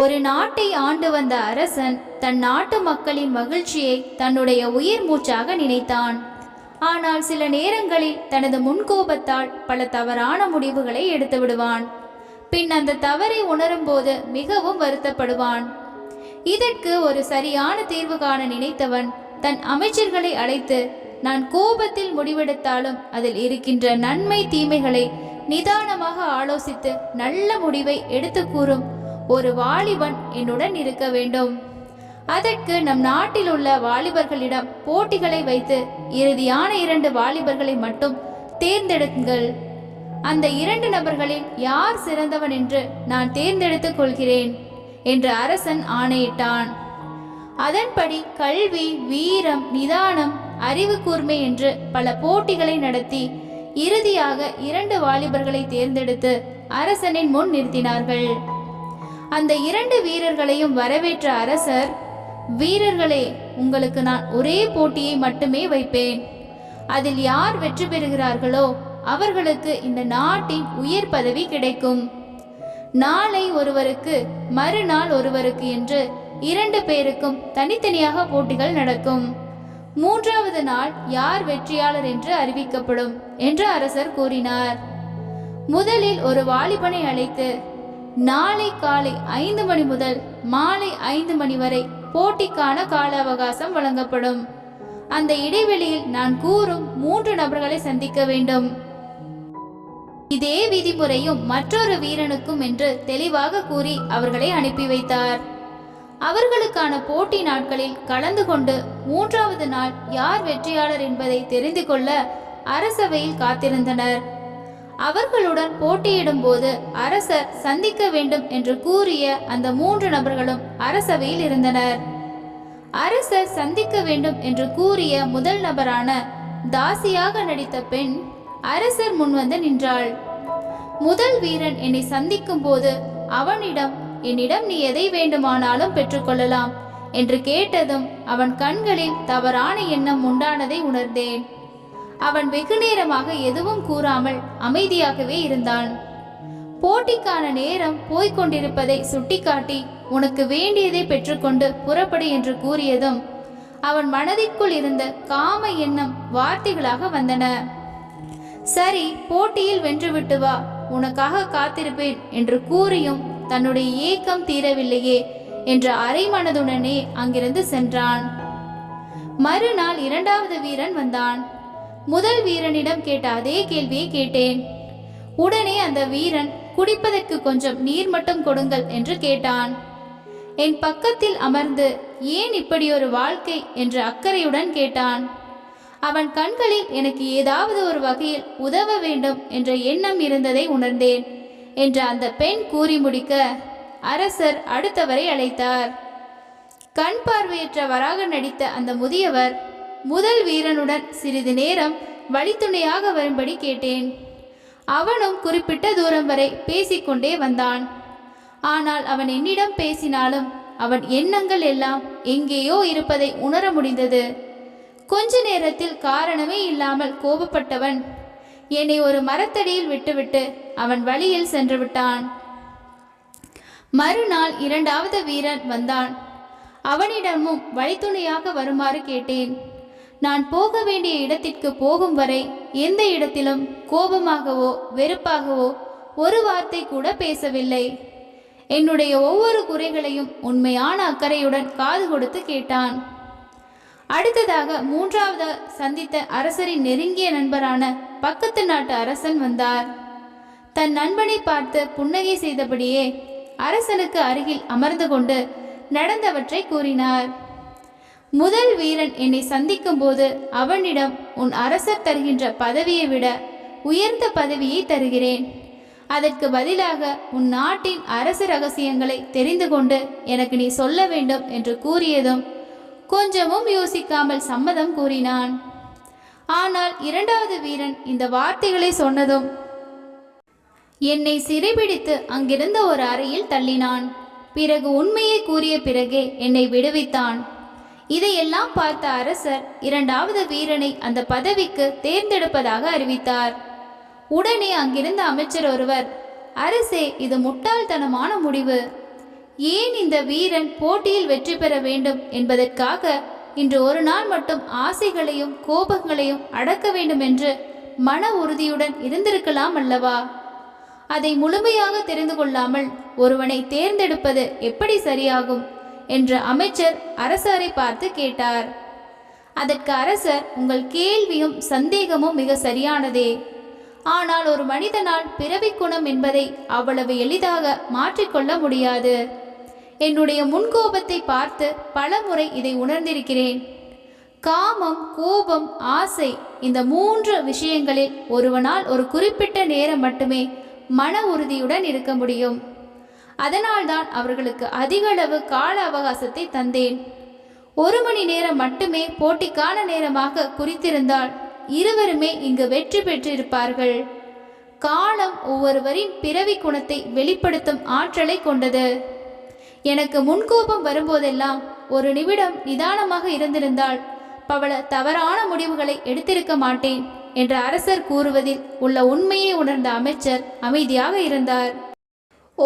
ஒரு நாட்டை ஆண்டு வந்த அரசன் தன் நாட்டு மக்களின் மகிழ்ச்சியை தன்னுடைய உயிர் மூச்சாக நினைத்தான். ஆனால் சில நேரங்களில் தனது முன்கோபத்தால் பல தவறான முடிவுகளை எடுத்து விடுவான். பின் அந்த தவறை உணரும்போது மிகவும் வருத்தப்படுவான். இதற்கு ஒரு சரியான தீர்வு காண நினைத்தவன் தன் அமைச்சர்களை அழைத்து நான் கோபத்தில் முடிவெடுத்தாலும் அதில் இருக்கின்ற நன்மை தீமைகளை நிதானமாக ஆலோசித்து நல்ல முடிவை எடுத்து கூறும் ஒரு வாலிபன் என்னுடன் இருக்க வேண்டும். அதற்கு நம் நாட்டில் உள்ள வாலிபர்களிடம் போட்டிகளை வைத்து இறுதியான இரண்டு வாலிபர்களை மட்டும் தேர்ந்தெடுங்கள். அந்த இரண்டு நபர்களில் யார் சிறந்தவன் என்று நான் தேர்ந்தெடுத்துக் கொள்கிறேன் என்று அரசன் ஆணையிட்டான். அதன்படி கல்வி வீரம் நிதானம் அறிவு கூர்மை என்று பல போட்டிகளை நடத்தி இறுதியாக இரண்டு வாலிபர்களை தேர்ந்தெடுத்து அரசனின் முன் நிறுத்தினார்கள். அந்த இரண்டு வீரர்களையும் வரவேற்ற அரசர் வீரர்களே உங்களுக்கு நான் ஒரே போட்டியை மட்டுமே வைப்பேன். அதில் யார் வெற்றி பெறுகிறார்களோ அவர்களுக்கு இந்த நாட்டின் உயர் பதவி கிடைக்கும். நாளை ஒருவருக்கு மறுநாள் ஒருவருக்கு என்று இரண்டு பேருக்கும் தனித்தனியாக போட்டிகள் நடக்கும். மூன்றாவது நாள் யார் வெற்றியாளர் என்று அறிவிக்கப்படும் என்று அரசர் கூறினார். முதலில் ஒரு வாலிபனை அழைத்து நாளை காலை ஐந்து மணி முதல் மாலை ஐந்து மணி வரை போட்டிக்கான கால அவகாசம் வழங்கப்படும். அந்த இடைவெளியில் நான் கூறும் மூன்று நபர்களை சந்திக்க வேண்டும். இதே விதிமுறையும் மற்றொரு வீரனுக்கும் என்று தெளிவாக கூறி அவர்களை அனுப்பி வைத்தார். அவர்களுக்கான போட்டி நாட்களில் கலந்து கொண்டு மூன்றாவது நாள் யார் வெற்றியாளர் என்பதை தெரிந்து கொள்ள அரசவையில் காத்திருந்தனர். அவர்களுடன் போட்டியிடும் போது அரசர் சந்திக்க வேண்டும் என்று கூறிய அந்த மூன்று நபர்களும் அரசவையில் இருந்தனர். அரசர் சந்திக்க வேண்டும் என்று கூறிய முதல் நபரான தாசியாக நடித்த பெண் அரசர் முன்வந்து நின்றாள். முதல் வீரன் என்னை சந்திக்கும் போது அவனிடம் என்னிடம் நீ எதை வேண்டுமானாலும் பெற்றுக்கொள்ளலாம் என்று கேட்டதும் அவன் கண்களில் தவறான எண்ணம் உண்டானதை உணர்ந்தேன். அவன் வெகு நேரமாக எதுவும் கூறாமல் அமைதியாகவே இருந்தான். போட்டிக்கான நேரம் போய்கொண்டிருப்பதை சுட்டிக்காட்டி உனக்கு வேண்டியதை பெற்றுக்கொண்டு புறப்படு என்று கூறியதும் அவன் மனதிற்குள் இருந்த காம எண்ணம் வார்த்தைகளாக வந்தன. சரி போட்டியில் வென்றுவிட்டு வா உனக்காக காத்திருப்பேன் என்று கூறியும் தன்னுடைய ஏக்கம் தீரவில்லையே என்ற அரைமனதுடனே அங்கிருந்து சென்றான். மறுநாள் இரண்டாவது வீரன் வந்தான். முதல் வீரனிடம் கேட்ட அதே கேள்வியை கேட்டேன். உடனே அந்த வீரன் குடிப்பதற்கு கொஞ்சம் நீர் மட்டும் கொடுங்கள் என்று கேட்டான். என் பக்கத்தில் அமர்ந்து ஏன் இப்படி ஒரு வாழ்க்கை? என்று அக்கறையுடன் கேட்டான். அவன் கண்களில் எனக்கு ஏதாவது ஒரு வகையில் உதவ வேண்டும் என்ற எண்ணம் இருந்ததை உணர்ந்தேன் என்று அந்த பெண் கூறி முடிக்க அரசர் அடுத்தவரை அழைத்தார். கண் பார்வையற்ற வராக நடித்த அந்த முதியவர் முதல் வீரனுடன் சிறிது நேரம் வழித்துணையாக வரும்படி கேட்டேன். அவனும் குறிப்பிட்ட தூரம் வரை பேசிக்கொண்டே வந்தான். ஆனால் அவன் என்னிடம் பேசினாலும் அவன் எண்ணங்கள் எல்லாம் எங்கேயோ இருப்பதை உணர முடிந்தது. கொஞ்ச நேரத்தில் காரணமே இல்லாமல் கோபப்பட்டவன் என்னை ஒரு மரத்தடியில் விட்டுவிட்டு அவன் வழியில் சென்று விட்டான். மறுநாள் இரண்டாவது வீரன் வந்தான். அவனிடமும் வழித்துணையாக வருமாறு கேட்டேன். நான் போக வேண்டிய இடத்திற்கு போகும் வரை எந்த இடத்திலும் கோபமாகவோ வெறுப்பாகவோ ஒரு வார்த்தை கூட பேசவில்லை. என்னுடைய ஒவ்வொரு குறைகளையும் உண்மையான அக்கறையுடன் காது கொடுத்து கேட்டான். அடுத்ததாக மூன்றாவது சந்தித்த அரசரின் நெருங்கிய நண்பரான பக்கத்து நாட்டு அரசன் வந்தார். தன் நண்பனை பார்த்து புன்னகை செய்தபடியே அரசனுக்கு அருகில் அமர்ந்து கொண்டு நடந்தவற்றை கூறினார். முதல் வீரன் என்னை சந்திக்கும் போது அவனிடம் உன் அரசர் தருகின்ற பதவியை விட உயர்ந்த பதவியை தருகிறேன். அதற்கு பதிலாக உன் நாட்டின் அரசு ரகசியங்களை தெரிந்து கொண்டு எனக்கு நீ சொல்ல வேண்டும் என்று கூறியதும் கொஞ்சமும் யோசிக்காமல் சம்மதம் கூறினான். ஆனால் இரண்டாவது வீரன் இந்த வார்த்தைகளை சொன்னதும் என்னை சிறைபிடித்து அங்கிருந்த ஒரு அறையில் தள்ளினான். பிறகு உண்மையை கூறிய பிறகே என்னை விடுவித்தான். இதையெல்லாம் பார்த்த அரசர் இரண்டாவது வீரனை அந்த பதவிக்கு தேர்ந்தெடுப்பதாக அறிவித்தார். உடனே அங்கிருந்த அமைச்சர் ஒருவர் அரசே இது முட்டாள்தனமான முடிவு. ஏன் இந்த வீரன் போட்டியில் வெற்றி பெற வேண்டும் என்பதற்காக இன்று ஒரு நாள் மட்டும் ஆசைகளையும் கோபங்களையும் அடக்க வேண்டும் என்று மன உறுதியுடன் இருந்திருக்கலாம் அல்லவா? அதை முழுமையாக தெரிந்து கொள்ளாமல் ஒருவனை தேர்ந்தெடுப்பது எப்படி சரியாகும்? என்று அமைச்சர் அரசரை பார்த்து கேட்டார். அதற்கு அரசர் உங்கள் கேள்வியும் சந்தேகமும் மிக சரியானதே. ஆனால் ஒரு மனிதனால் பிறவி குணம் என்பதை அவ்வளவு எளிதாக மாற்றிக்கொள்ள முடியாது. என்னுடைய முன்கோபத்தை பார்த்து பலமுறை இதை உணர்ந்திருக்கிறேன். காமம் கோபம் ஆசை இந்த மூன்று விஷயங்களில் ஒருவனால் ஒரு குறிப்பிட்ட நேரம் மட்டுமே மன உறுதியுடன் இருக்க முடியும். அதனால்தான் அவர்களுக்கு அதிகளவு கால அவகாசத்தை தந்தேன். ஒரு மணி நேரம் மட்டுமே போட்டிக்கான நேரமாக குறித்திருந்தால் இருவருமே இங்கு வெற்றி பெற்றிருப்பார்கள். காலம் ஒவ்வொருவரின் பிறவி குணத்தை வெளிப்படுத்தும் ஆற்றலை கொண்டது. எனக்கு முன்கோபம் வரும்போதெல்லாம் ஒரு நிமிடம் நிதானமாக இருந்திருந்தால் பவள தவறான முடிவுகளை எடுத்திருக்க மாட்டேன் என்ற அரசர் கூறுவதில் உள்ள உண்மையை உணர்ந்த அமைச்சர் அமைதியாக இருந்தார்.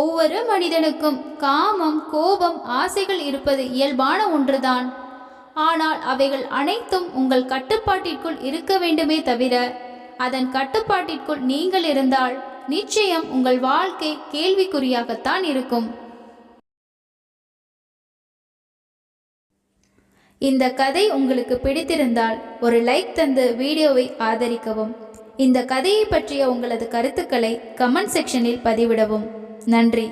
ஒவ்வொரு மனிதனுக்கும் காமம் கோபம் ஆசைகள் இருப்பது இயல்பான ஒன்றுதான். ஆனால் அவைகள் அனைத்தும் உங்கள் கட்டுப்பாட்டிற்குள் இருக்க வேண்டுமே தவிர அதன் கட்டுப்பாட்டிற்குள் நீங்கள் இருந்தால் நிச்சயம் உங்கள் வாழ்க்கை கேள்விக்குறியாகத்தான் இருக்கும். இந்த கதை உங்களுக்கு பிடித்திருந்தால் ஒரு லைக் தந்து வீடியோவை ஆதரிக்கவும். இந்த கதையை பற்றிய உங்களது கருத்துக்களை கமெண்ட் செக்ஷனில் பதிவிடவும். நன்றி.